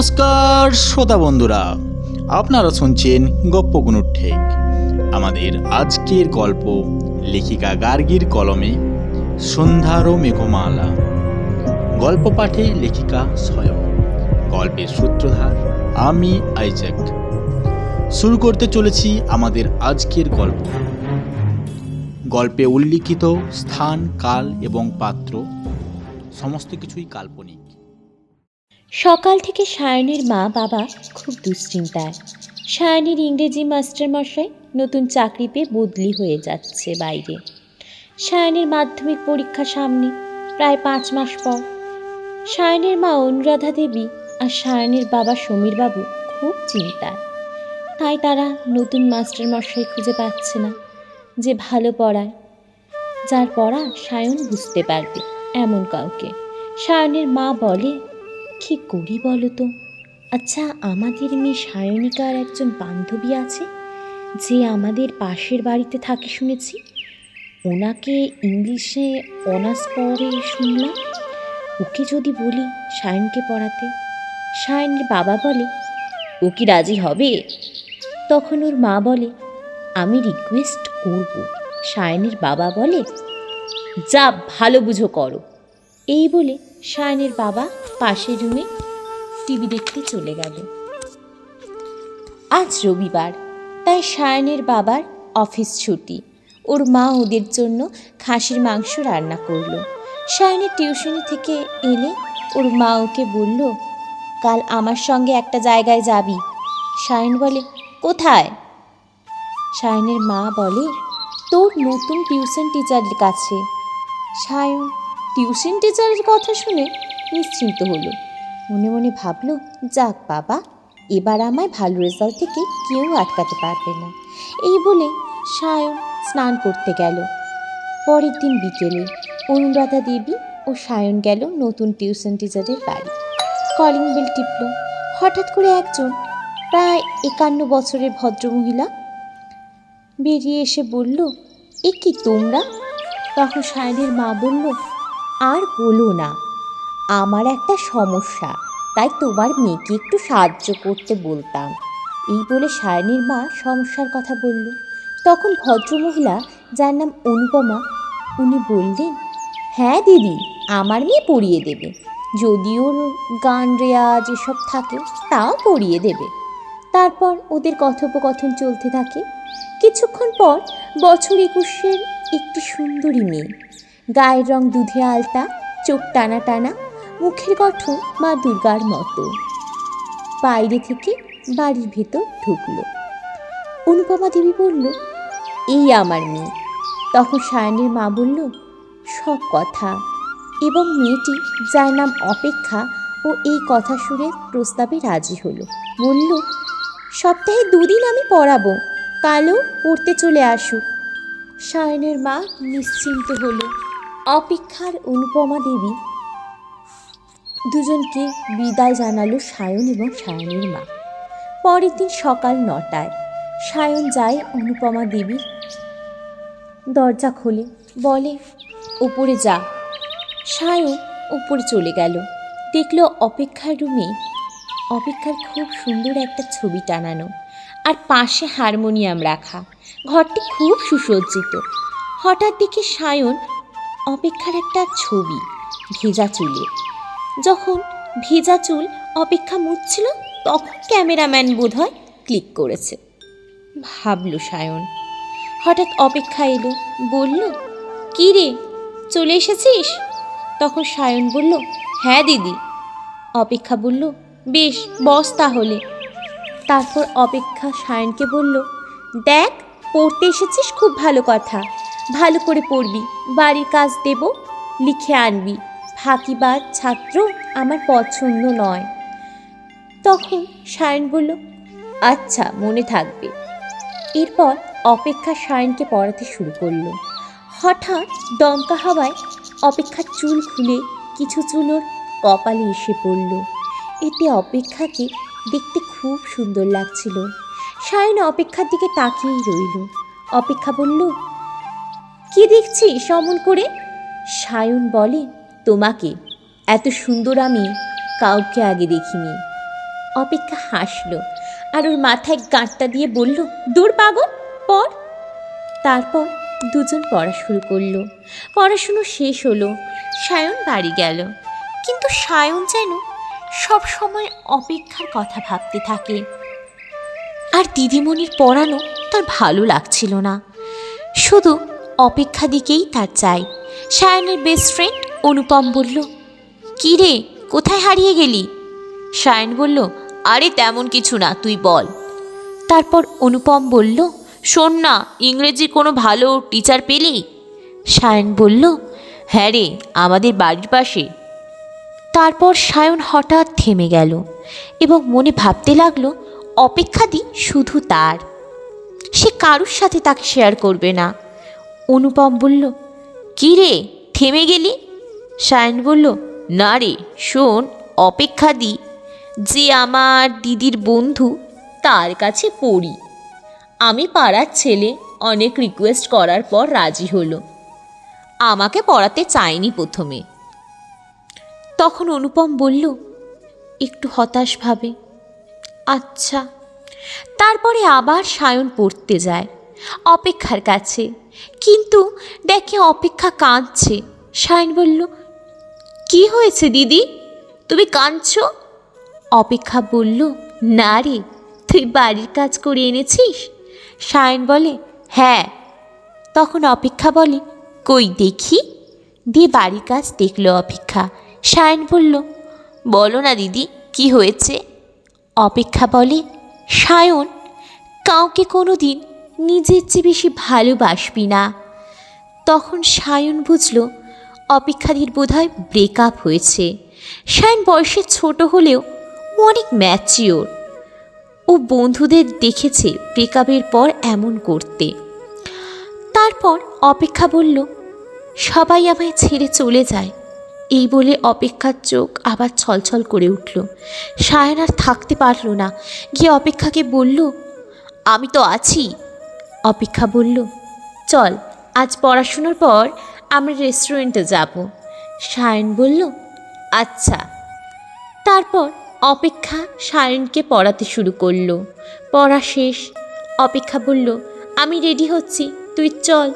নমস্কার শ্রোতা বন্ধুরা, আপনারা শুনছেন গপ্পগুনুর ঠেক। আমাদের আজকের গল্প লেখিকা গার্গীর কলমে সন্ধ্যারও মেঘমালা। গল্প পাঠে লেখিকা স্বয়ং। গল্পের সূত্রধার আমি আইজ্যাক। শুরু করতে চলেছি আমাদের আজকের গল্প। গল্পে উল্লিখিত স্থান, কাল এবং পাত্র, সমস্ত কিছুই কাল্পনিক। সকাল থেকে সায়নের মা বাবা খুব দুশ্চিন্তায়। সায়নের ইংরেজি মাস্টারমশাই নতুন চাকরি পেয়ে বদলি হয়ে যাচ্ছে বাইরে। সায়নের মাধ্যমিক পরীক্ষা সামনে, প্রায় পাঁচ মাস পর। সায়নের মা অনুরাধা দেবী আর সায়নের বাবা সমীরবাবু খুব চিন্তায়। তাই তারা নতুন মাস্টারমশাই খুঁজে পাচ্ছে না, যে ভালো পড়ায়। যার পড়া সায়ন বুঝতে পারবে, এমন কাউকে। সায়নের মা বলে কি করি বলো তো? আচ্ছা আমাদের মেয়ে সায়নিকার একজন বান্ধবী আছে, যে আমাদের পাশের বাড়িতে থাকে শুনেছি। ওনাকে ইংলিশে অনার্স পড়ে শুনলাম। ওকে যদি বলি সায়নকে পড়াতে। সায়নের বাবা বলে, ও কি রাজি হবে? তখন ওর মা বলে, আমি রিকোয়েস্ট করব। সায়নের বাবা বলে, যা ভালো বুঝো করো। এই বলে সায়নের বাবা পাশের রুমে টিভি দেখতে চলে গেল। আজ রবিবার, তাই সায়নের বাবার অফিস ছুটি। ওর মা ওদের জন্য খাসির মাংস রান্না করল। সায়নের টিউশনি থেকে এলে ওর মা ওকে বলল, কাল আমার সঙ্গে একটা জায়গায় যাবি। সায়ন বলে, কোথায়? সায়নের মা বলে, তোর নতুন টিউশন টিচারের কাছে। সায়ন টিউশন টিচারের কথা শুনে নিশ্চিন্ত হলো। মনে মনে ভাবলো, যাক বাবা, এবার আমায় ভালো রেজাল্ট থেকে কেউ আটকাতে পারবে না। এই বলে সায়ন স্নান করতে গেল। পরের দিন বিকেলে অনুরাধা দেবী ও সায়ন গেল নতুন টিউশন টিচারের বাড়ি। কলিং বেল টিপল। হঠাৎ করে একজন প্রায় একান্ন বছরের ভদ্রমহিলা বেরিয়ে এসে বলল, এ কি তোমরা? তখন সায়নের মা বলল আর বলো না, আমার একটা সমস্যা, তাই তোমার মেয়েকে একটু সাহায্য করতে বলতাম। এই বলে সায়নের মা সমস্যার কথা বলল। তখন ভদ্রমহিলা, যার নাম অনুপমা, উনি বললেন হ্যাঁ দিদি, আমার মেয়ে পড়িয়ে দেবে। যদিও গান, রেয়াজ এসব থাকে, তাও পড়িয়ে দেবে। তারপর ওদের কথোপকথন চলতে থাকে। কিছুক্ষণ পর বছর একুশের একটি সুন্দরী মেয়ে গায়ের রং দুধে আলতা, চোখ টানা টানা, মুখের গঠন মা দুর্গার মতো। বাইরে থেকে বাড়ির ভেতর ঢুকলো। অনুপমা দেবী বলল, এই আমার মেয়ে। তখন সায়নের মা বলল, সব কথা। এবং মেয়েটি, যার নাম অপেক্ষা ও এই কথা শুনে প্রস্তাবে রাজি হলো। বলল, সপ্তাহে দুদিন আমি পড়াবো। কালও পড়তে চলে আসুক। সায়নের মা নিশ্চিন্ত হলো। অপেক্ষার অনুপমা দেবী দুজনকে বিদায় জানালো সায়ন এবং সায়নের মা। পরের দিন সকাল নটায় সায়ন যায় অনুপমা দেবীর দরজা খোলে, বলে উপরে যা। সায়ন উপরে চলে গেল। দেখল অপেক্ষার রুমে, অপেক্ষার খুব সুন্দর একটা ছবি টানানো আর পাশে হারমোনিয়াম রাখা। ঘরটি খুব সুসজ্জিত। হঠাৎ দেখে সায়ন অপেক্ষার একটা ছবি, ভেজা চুলে। যখন ভেজা চুল অপেক্ষা মুছছিল, তখন ক্যামেরাম্যান বোধহয় ক্লিক করেছে। ভাবল সায়ন। হঠাৎ অপেক্ষা এলো, বলল, কি রে, চলে এসেছিস? তখন সায়ন বলল হ্যাঁ দিদি। অপেক্ষা বলল, বেশ, বস তাহলে। তারপর অপেক্ষা সায়নকে বলল, দেখ, পড়তে এসেছিস, খুব ভালো কথা। ভালো করে পড়বি। বাড়ির কাজ দেব, লিখে আনবি। ফাঁকিবাদ ছাত্র আমার পছন্দ নয়। তখন সায়ন বলল আচ্ছা মনে থাকবে। এরপর অপেক্ষা সায়নকে পড়াতে শুরু করল। হঠাৎ দমকা হাওয়ায় অপেক্ষার চুল খুলে কিছু চুল ওর কপালে এসে পড়ল। এতে অপেক্ষাকে দেখতে খুব সুন্দর লাগছিল। সায়ন অপেক্ষার দিকে তাকিয়েই রইল। অপেক্ষা বলল কি দেখছি সমন করে? সায়ন বলে, তোমাকে, এত সুন্দর আমি কাউকে আগে দেখিনি। অপেক্ষা হাসলো আর ওর মাথায় গাঁটটা দিয়ে বলল, দূর পাগল, পর। তারপর দুজন পড়া শুরু করল। পড়াশুনো শেষ হলো, সায়ন বাড়ি গেল। কিন্তু সায়ন যেন সব সময় অপেক্ষার কথা ভাবতে থাকে। আর দিদিমণির পড়ানো তার ভালো লাগছিল না। শুধু অপেক্ষা দিকেই তার চাই। সায়নের বেস্ট ফ্রেন্ড অনুপম বলল, কী রে, কোথায় হারিয়ে গেলি? সায়ন বলল, আরে তেমন কিছু না, তুই বল। তারপর অনুপম বলল, শোন না, ইংরেজি কোনো ভালো টিচার পেলি? সায়ন বলল হ্যাঁ রে, আমাদের বাড়ির পাশে। তারপর সায়ন হঠাৎ থেমে গেল এবং মনে ভাবতে লাগল অপেক্ষাদি শুধু তার। সে কারুর সাথে তাকে শেয়ার করবে না? অনুপম বলল কী রে থেমে গেলি? সায়ন বলল, না রে, শোন, অপেক্ষা দি, যে আমার দিদির বন্ধু তার কাছে পড়ি। আমি পাড়ার ছেলে, অনেক রিকোয়েস্ট করার পর রাজি হলো। আমাকে পড়াতে চায়নি প্রথমে। তখন অনুপম বলল, একটু হতাশভাবে আচ্ছা। তারপরে আবার সায়ন পড়তে যায়, অপেক্ষার কাছে। কিন্তু দেখে অপেক্ষা কাঁদছে। সায়ন বলল, কি হয়েছে দিদি? তুমি কাঁদছো? অপেক্ষা বলল, না রে, তুই বাড়ির কাজ করে এনেছিস? সায়ন বলে হ্যাঁ। তখন অপেক্ষা বলে, কই দেখি? দিয়ে বাড়ির কাজ দেখল অপেক্ষা। সায়ন বলল, বলো না দিদি, কি হয়েছে? অপেক্ষা বলে, সায়ন, কাউকে কোনো দিন নিজের চেয়ে বেশি ভালোবাসবি না। তখন সায়ন বুঝল অপেক্ষাদির বোধহয় ব্রেকআপ হয়েছে। সায়ন বয়সে ছোট হলেও অনেক ম্যাচিওর ও বন্ধুদের দেখেছে ব্রেকআপের পর এমন করতে। তারপর অপেক্ষা বলল, সবাই আমায় ছেড়ে চলে যায়। এই বলে অপেক্ষার চোখ আবার ছলছল করে উঠল। সায়ন আর থাকতে পারল না। গিয়ে অপেক্ষাকে বলল, আমি তো আছি। অপেক্ষা বলল, চল, আজ পড়াশুনোর পর আমরা রেস্টুরেন্টে যাব। সায়ন বলল আচ্ছা। তারপর অপেক্ষা সায়নকে পড়াতে শুরু করল। পড়া শেষ, অপেক্ষা বলল, আমি রেডি হচ্ছি, তুই চল।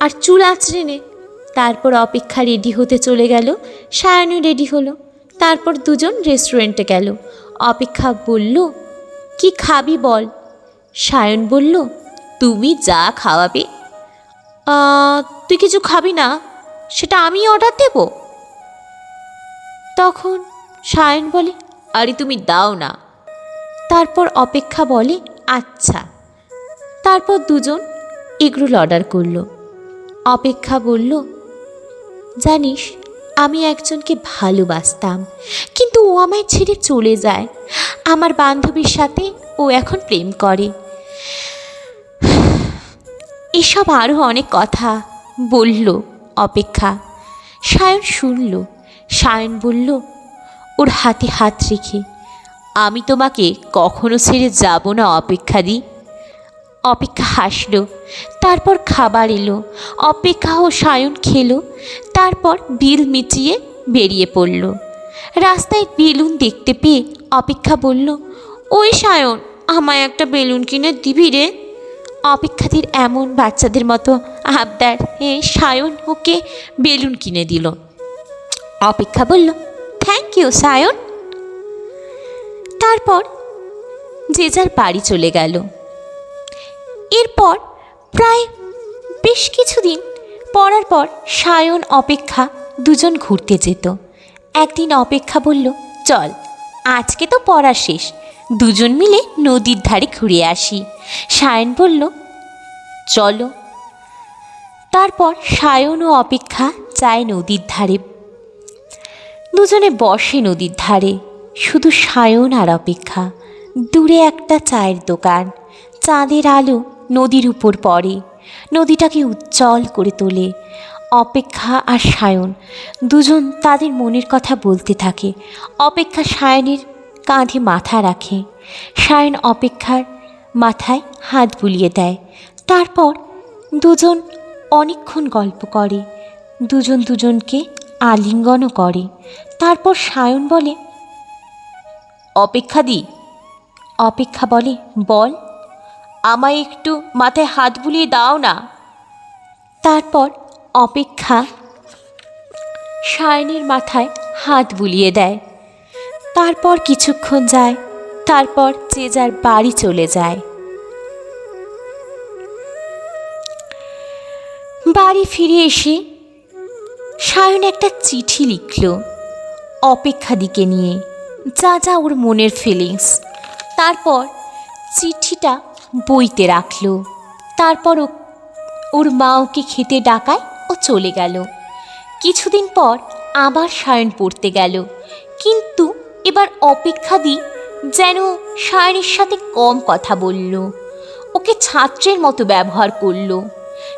আর চুল আঁচড়ে নে। তারপর অপেক্ষা রেডি হতে চলে গেল, সায়নও রেডি হলো। তারপর দুজন রেস্টুরেন্টে গেল। অপেক্ষা বলল, কি খাবি বল? সায়ন বলল তুমি যা খাওয়াবে তুই কিছু খাবি না, সেটা আমি অর্ডার দেব। তখন সায়ন বলে, আরে তুমি দাও না। তারপর অপেক্ষা বলে আচ্ছা। তারপর দুজন এগরোল অর্ডার করল। অপেক্ষা বলল, জানিস, আমি একজনকে ভালোবাসতাম, কিন্তু ও আমায় ছেড়ে চলে যায়। আমার বান্ধবীর সাথে ও এখন প্রেম করে। এসব আরও অনেক কথা বলল, অপেক্ষা। সায়ন শুনল। সায়ন বলল, ওর হাতে হাত রেখে, আমি তোমাকে কখনো ছেড়ে যাব না, অপেক্ষা দিই অপেক্ষা হাসল, তারপর খাবার এলো, অপেক্ষা ও সায়ন খেলো, তারপর বিল মিটিয়ে বেরিয়ে পড়ল। রাস্তায় বেলুন দেখতে পেয়ে অপেক্ষা বলল, ওই সায়ন, আমায় একটা বেলুন কিনে দিবি রে? অপেক্ষাদের এমন বাচ্চাদের মতো আবদার, এ সায়ন ওকে বেলুন কিনে দিল। অপেক্ষা বলল থ্যাংক ইউ সায়ন। তারপর যে যার বাড়ি চলে গেল। এরপর প্রায় বেশ কিছুদিন পড়ার পর সায়ন, অপেক্ষা দুজন ঘুরতে যেত। একদিন অপেক্ষা বলল, চল, আজকে তো পড়া শেষ। দুজন মিলে নদীর ধারে ঘুরে আসি। সায়ন বলল, চলো। তারপর সায়ন ও অপেক্ষা যায় নদীর ধারে। দুজনে বসে নদীর ধারে। শুধু সায়ন আর অপেক্ষা। দূরে একটা চায়ের দোকান। চাঁদের আলো নদীর উপর পড়ে। নদীটাকে উজ্জ্বল করে তোলে। অপেক্ষা আর সায়ন দুজন তাদের মনের কথা বলতে থাকে। অপেক্ষা সায়নের কাঁধে মাথা রাখে। সায়ন অপেক্ষার মাথায় হাত বুলিয়ে দেয়। তারপর দুজন অনেকক্ষণ গল্প করে। দুজন দুজনকে আলিঙ্গনও করে। তারপর সায়ন বলে, অপেক্ষা দি। অপেক্ষা বলে, বল, আমায় একটু মাথায় হাত বুলিয়ে দাও না। তারপর অপেক্ষা সায়নের মাথায় হাত বুলিয়ে দেয়। তারপর কিছুক্ষণ যায়, তারপর যে যার বাড়ি চলে যায়। বাড়ি ফিরে এসে সায়ন একটা চিঠি লিখল অপেক্ষা দিকে নিয়ে, যা যা ওর মনের ফিলিংস তারপর চিঠিটা বইতে রাখল। তারপর ওর মা ওকে খেতে ডাকায় ও চলে গেল। কিছুদিন পর আবার সায়ন পড়তে গেল। কিন্তু এবার অপেক্ষা দিই যেন সায়নের সাথে কম কথা বলল। ওকে ছাত্রের মতো ব্যবহার করল।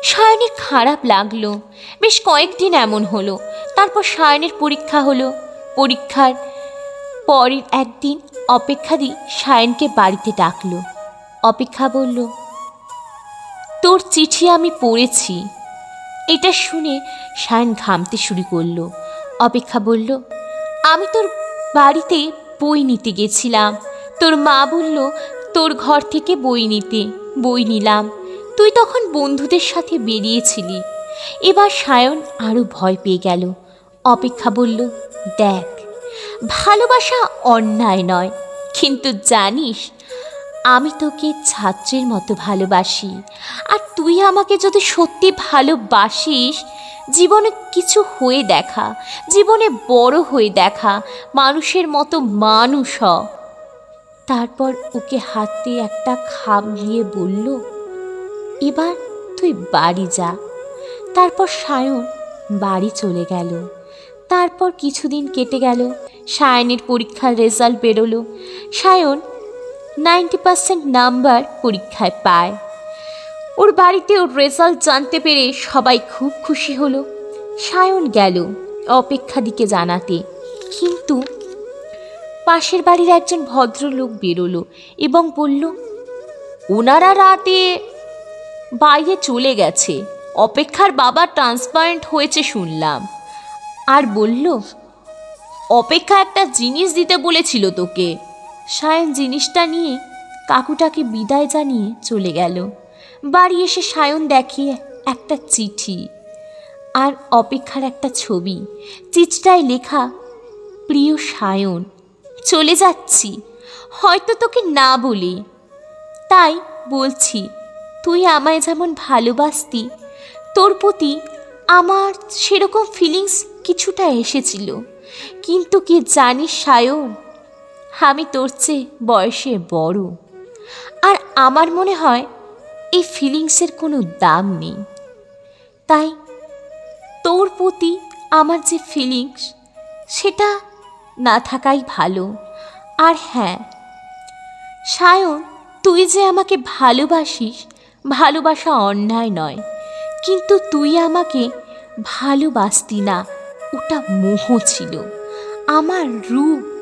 সায়নের খারাপ লাগল। বেশ কয়েকদিন এমন হলো। তারপর সায়নের পরীক্ষা হলো। পরীক্ষার পরের একদিন অপেক্ষা দি সায়নকে বাড়িতে ডাকলো। অপেক্ষা বলল, তোর চিঠি আমি পড়েছি। এটা শুনে সায়ন ঘামতে শুরু করল। অপেক্ষা বলল, আমি তোর বাড়িতে বই নিতে গেছিলাম। তোর মা বলল, তোর ঘর থেকে বই নিতে, বই নিলাম। তুই তখন বন্ধুদের সাথে বেরিয়েছিলি। এবার সায়ন আরও ভয় পেয়ে গেল। অপেক্ষা বলল, দেখ, ভালোবাসা অন্যায় নয়, কিন্তু জানিস আমি তোকে ছাত্রের মতো ভালোবাসি। আর তুই আমাকে যদি সত্যি ভালোবাসিস, জীবনে কিছু হয়ে দেখা, জীবনে বড় হয়ে দেখা, মানুষের মতো মানুষ হ। তারপর ওকে হাতে একটা খাম দিয়ে বলল, এবার তুই বাড়ি যা। তারপর সায়ন বাড়ি চলে গেল। তারপর কিছুদিন কেটে গেল। সায়নের পরীক্ষার রেজাল্ট বেরোলো। সায়ন নাইনটি পার্সেন্ট নাম্বার পরীক্ষায় পায়। ওর বাড়িতে ওর রেজাল্ট জানতে পেরে সবাই খুব খুশি হলো। সায়ন গেল অপেক্ষা দিকে জানাতে। কিন্তু পাশের বাড়ির একজন ভদ্রলোক বেরোলো এবং বলল, ওনারা রাতে বাইরে চলে গেছে। অপেক্ষার বাবা ট্রান্সপারেন্ট হয়েছে শুনলাম। আর বলল, অপেক্ষা একটা জিনিস দিতে বলেছিল তোকে। সায়ন জিনিসটা নিয়ে কাকুটাকে বিদায় জানিয়ে চলে গেল। বাড়ি এসে সায়ন দেখে একটা চিঠি আর অপেক্ষার একটা ছবি। চিঠিটায় লেখা, প্রিয় সায়ন, চলে যাচ্ছি। হয়তো তোকে না বলি। তাই বলছি, তুই আমায় যেমন ভালোবাসতি, তোর প্রতি আমার সেরকম ফিলিংস কিছুটা এসেছিল। কিন্তু কি জানিস সায়ন আমি তোর চেয়ে বয়সে বড়। আর আমার মনে হয় এই ফিলিংসের কোনো দাম নেই। তাই তোর প্রতি আমার যে ফিলিংস সেটা না থাকাই ভালো। আর হ্যাঁ সায়ন, তুই যে আমাকে ভালোবাসিস, ভালোবাসা অন্যায় নয়। কিন্তু তুই আমাকে ভালোবাসতি না, ওটা মোহ ছিল। আমার রূপ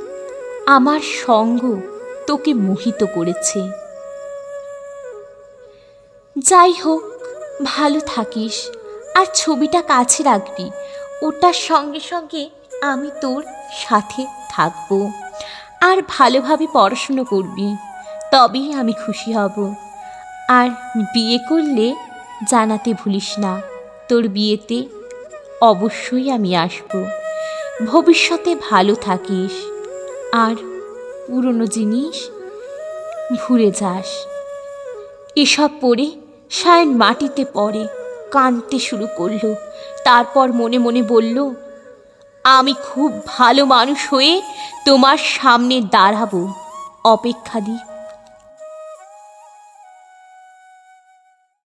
আমার সঙ্গ তোকে মোহিত করেছে। যাই হোক ভালো থাকিস, আর ছবিটা কাছে রাখবি। ওটার সঙ্গে সঙ্গে আমি তোর সাথে থাকব, আর ভালোভাবে পড়াশুনো করবি। তবেই আমি খুশি হব। আর বিয়ে করলে জানাতে ভুলিস না, তোর বিয়েতে অবশ্যই আমি আসব। ভবিষ্যতে ভালো থাকিস। আর পুরনো জিনিস ভুলে যাস। এসব পরে সায়ন মাটিতে পড়ে, কাঁদতে শুরু করল। তারপর মনে মনে বলল, আমি খুব ভালো মানুষ হয়ে তোমার সামনে দাঁড়াবো, অপেক্ষা দি।